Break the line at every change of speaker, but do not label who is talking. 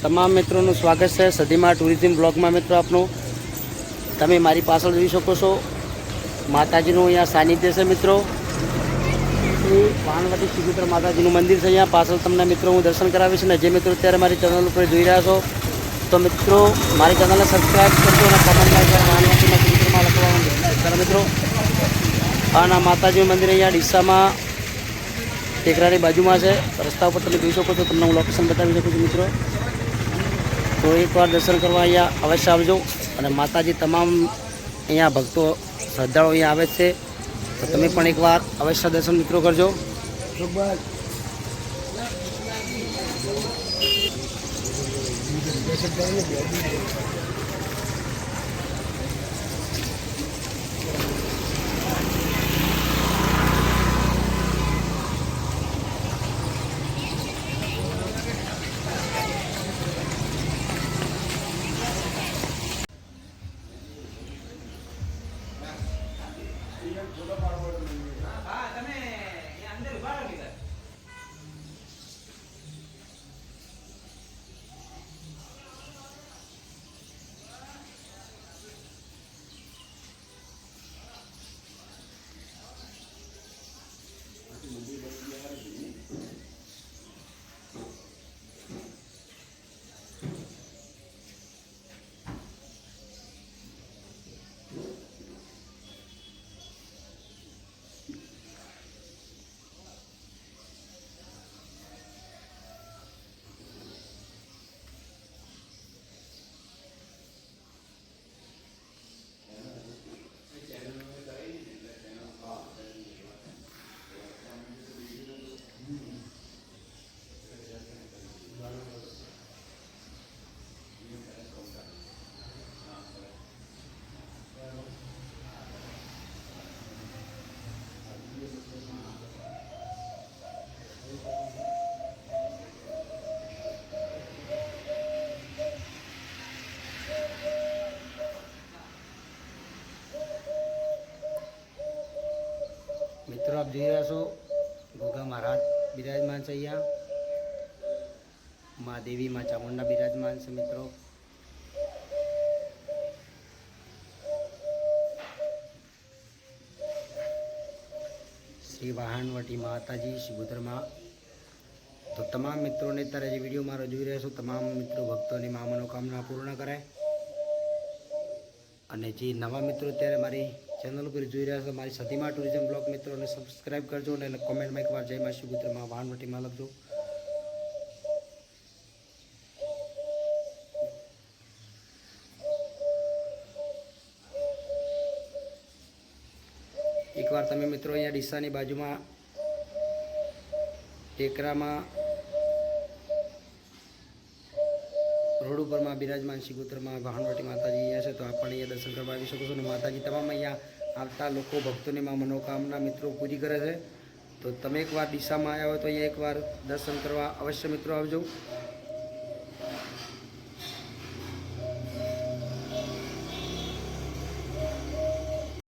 તમામ મિત્રોનું સ્વાગત છે સદીમાં ટુરિઝમ બ્લોગમાં મિત્રો આપનું. તમે મારી પાછળ જોઈ શકો છો. માતાજીનું અહીંયા સાનિધ્ય છે મિત્રો. શ્રી શ્રીપુત્ર માતાજીનું મંદિર છે અહીંયા. પાછળ તમને મિત્રો હું દર્શન કરાવીશ ને જે મિત્રો અત્યારે મારી ચેનલ ઉપર જોઈ રહ્યા છો, તો મિત્રો મારી ચેનલને સબસ્ક્રાઈબ કરજો અને કમેન્ટમાં લખવાનું મિત્રો અને માતાજીનું મંદિર અહીંયા ડીસામાં, ટેકરાની બાજુમાં છે. રસ્તા ઉપર તમે જોઈ શકો છો. તમને હું લોકેશન બતાવી શકું છું મિત્રો. તો એકવાર દર્શન કરવા અહીંયા અવશ્ય આવજો. અને માતાજી તમામ અહીંયા ભક્તો, શ્રદ્ધાળુઓ અહીંયા આવે છે. તો તમે પણ એકવાર અવશ્ય દર્શન મિત્રો કરજો. જુદો પાડવો તમે અંદર ઉભા રાખી મિત્રો આપ રહ્યા છો ગોગા મહારાજ બિરાજમાન છે અહીંયા. મા દેવી મા ચામુંડા બિરાજમાન છે મિત્રો. શ્રી વાહનવટી માતાજી શિગોતરમાં તો તમામ મિત્રોને અત્યારે જે વીડિયો મારો જોઈ રહ્યા છો, તમામ મિત્રો ભક્તોની મા મનોકામના પૂર્ણ કરે અને જે નવા મિત્રો અત્યારે મારી ચેનલ ઉપર જોઈ રહ્યા છો મારી સધીમાં ટુરિઝમ બ્લોગ મિત્રોને સબસ્ક્રાઇબ કરજો અને કોમેન્ટમાં એકવાર જય માસી શિગોત્રમાં વાહનવટીમાં લખજો. એકવાર તમે મિત્રો અહીંયા ડીસાની બાજુમાં ટેકરામાં રોડ ઉપરમાં બિરાજમાન શિગોતરમાં વાહનવટી માતાજી અહીંયા છે, તો આપ પણ અહીંયા દર્શન કરવા આવી શકો છો. અને માતાજી તમામ અહીંયા આવતા લોકો, ભક્તોને માં મનોકામના મિત્રો પૂરી કરે છે. તો તમે એકવાર ડીસામાં આવ્યા હોય તો અહીંયા એકવાર દર્શન કરવા અવશ્ય મિત્રો આવજો.